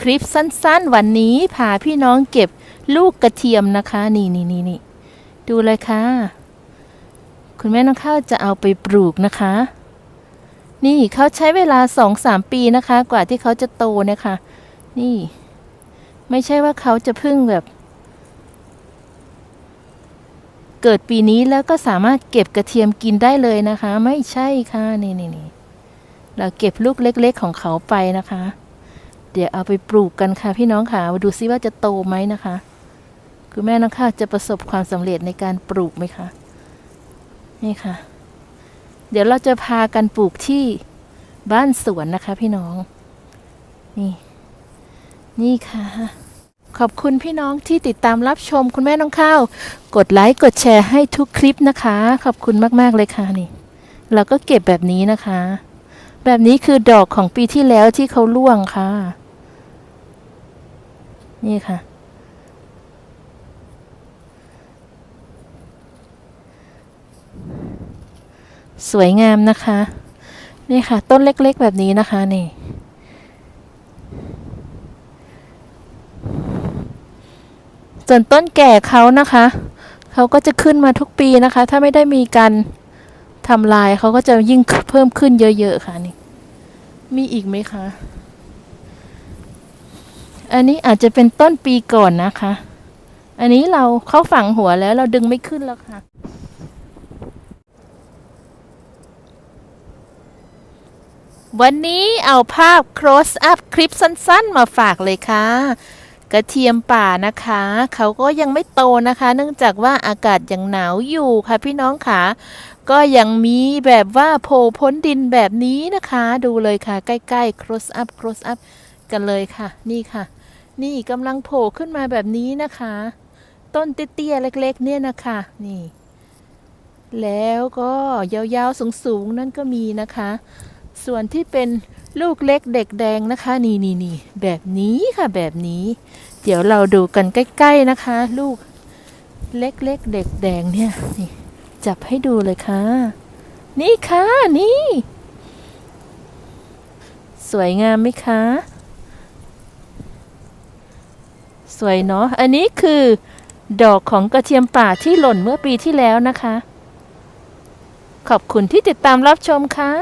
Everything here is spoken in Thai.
คลิปสั้นๆ วันนี้พาพี่น้องเก็บลูกกระเทียมนะคะ นี่นี่นี่นี่ดูเลยค่ะ คุณแม่น้องข้าวจะเอาไปปลูกนะคะ นี่เขาใช้เวลาสองสามปีนะคะ กว่าที่เขาจะโตเนะคะ นี่ ไม่ใช่ว่าเขาจะพึ่งแบบ เกิดปีนี้แล้วก็สามารถเก็บกระเทียมกินได้เลยนะคะ ไม่ใช่ค่ะ นี่นี่นี่เราเก็บลูกเล็ก ๆ ของเขาไปนะคะ เดี๋ยวเอาไปปลูกกันค่ะ พี่น้องค่ะมาดูซิว่าจะโตไหมนะคะ คุณแม่น้องข้าวจะประสบความสำเร็จในการปลูกไหมคะนี่ค่ะ เดี๋ยวเราจะพากันปลูกที่บ้านสวนนะคะ พี่น้อง นี่ นี่ค่ะขอบคุณพี่น้องที่ติดตามรับชมคุณแม่น้องข้าว กดไลค์กดแชร์ให้ทุกคลิปนะคะ ขอบคุณมาก ๆ เลยค่ะนี่ เราก็เก็บแบบนี้นะคะ แบบนี้คือดอกของปีที่แล้วที่เขาล่วงค่ะ นี่ค่ะ สวยงามนะคะ นี่ค่ะ ต้นเล็กๆแบบนี้นะคะนี่ส่วนต้นแก่เขานะคะ เขาก็จะขึ้นมาทุกปีนะคะ ถ้าไม่ได้มีการทำลายเขาก็จะยิ่งเพิ่มขึ้นเยอะ ๆ ค่ะนี่ มีอีกไหมคะ อันนี้อาจจะเป็นต้นปีก่อนนะคะ อันนี้เราเข้าฝั่งหัวแล้วเราดึงไม่ขึ้นแล้วค่ะ วันนี้เอาภาพ close up คลิปสั้นๆ มาฝากเลยค่ะ กระเทียมป่านะคะ เขาก็ยังไม่โตนะคะ เนื่องจากว่าอากาศยังหนาวอยู่ค่ะพี่น้องค่ะ ก็ยังมีแบบว่าโผล่พ้นดินแบบนี้นะคะ ดูเลยค่ะ ใกล้ๆ close up close up กันเลยค่ะ นี่ค่ะ นี่กำลังโผล่ขึ้นมาแบบนี้นะคะ ต้นเตี้ยๆเล็ก ๆ เนี่ยนะคะนี่ แล้วก็ยาวๆสูงๆนั่นก็มีนะคะ ส่วนที่เป็นลูกเล็กเด็กแดงนะคะ นี่นี่นี่แบบนี้ค่ะแบบนี้ เดี๋ยวเราดูกันใกล้ ๆนะคะ ลูกเล็กๆเด็กแดงเนี่ยนี่จับให้ดูเลยค่ะ นี่ค่ะนี่ สวยงามไหมคะ สวยเนาะ อันนี้คือดอกของกระเทียมป่าที่หล่นเมื่อปีที่แล้วนะคะ ขอบคุณที่ติดตามรับชมค่ะ